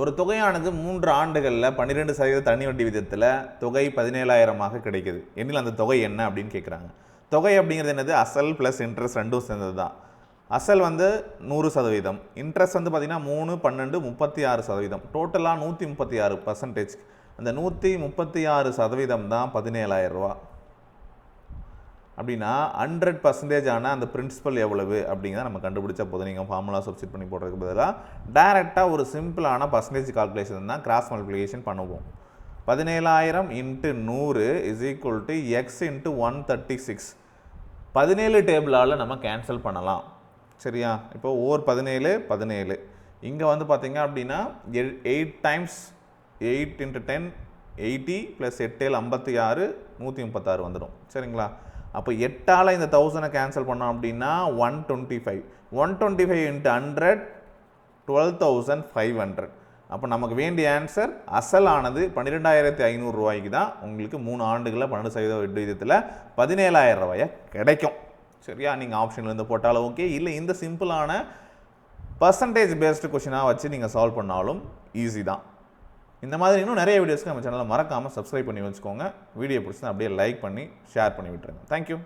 ஒரு தொகையானது மூன்று ஆண்டுகளில் பன்னிரெண்டு சதவீத தனி வட்டி விதத்தில் தொகை பதினேழாயிரமாக கிடைக்குது. எண்ணில் அந்த தொகை என்ன அப்படின்னு கேட்குறாங்க தொகை அப்படிங்கிறது என்னது? அசல் ப்ளஸ் இன்ட்ரெஸ்ட் ரெண்டும் சேர்ந்தது தான். அசல் வந்து நூறு சதவீதம். இன்ட்ரெஸ்ட் வந்து பார்த்திங்கன்னா மூணு பன்னெண்டு முப்பத்தி ஆறு சதவீதம். டோட்டலாக நூற்றி முப்பத்தி ஆறு பர்சன்டேஜ் அந்த நூற்றி முப்பத்தி ஆறு சதவீதம் தான் பதினேழாயிரம் ரூபா அப்படின்னா ஹண்ட்ரட் பர்சன்டேஜ் ஆன அந்த பிரின்சிபல் எவ்வளவு அப்படிங்கிறத நம்ம கண்டுபிடிச்சா போதும். நீங்கள் ஃபார்முலா சப்ஸ்டிட் பண்ணி போடுறதுக்கு பதிலாக டேரெக்டாக ஒரு சிம்பிளான பர்சன்டேஜ் கால்குலேஷன் தான் கிராஸ் மல்டிப்ளிகேஷன் பண்ணுவோம். பதினேழாயிரம் இன்ட்டு நூறு is equal to X into one thirty six பதினேழு டேபிளால் நம்ம கேன்சல் பண்ணலாம். சரியா? இப்போ ஓர் பதினேழு பதினேழு. இங்கே வந்து பார்த்திங்க அப்படின்னா eight times eight into ten eighty plus எட்டேழு ஐம்பத்தி ஆறு நூற்றி முப்பத்தாறு வந்துடும். சரிங்களா? அப்போ எட்டால் இந்த தௌசண்டை கேன்சல் பண்ணோம் அப்படின்னா one twenty five one twenty five into hundred twelve thousand five hundred அப்போ நமக்கு வேண்டிய ஆன்சர் அசலானது பன்னிரெண்டாயிரத்தி ஐநூறுரூவாய்க்கு தான். உங்களுக்கு மூணு ஆண்டுகளில் பன்னெண்டு சதவீத வட்டி விகிதத்தில் பதினேழாயிரம் ரூபாயை கிடைக்கும். சரியா? நீங்கள் ஆப்ஷன்லேருந்து போட்டாலும் ஓகே இல்லை இந்த சிம்பிளான பர்சன்டேஜ் பேஸ்டு கொஷினாக வச்சு நீங்கள் சால்வ் பண்ணாலும் ஈஸி தான். இந்த மாதிரி இன்னும் நிறைய வீடியோஸ்க்கு நம்ம சேனலில் மறக்காமல் சப்ஸ்கிரைப் பண்ணி வச்சுக்கோங்க. வீடியோ பிடிச்சா அப்படியே லைக் பண்ணி ஷேர் பண்ணி விட்டுருங்க. தேங்க்யூ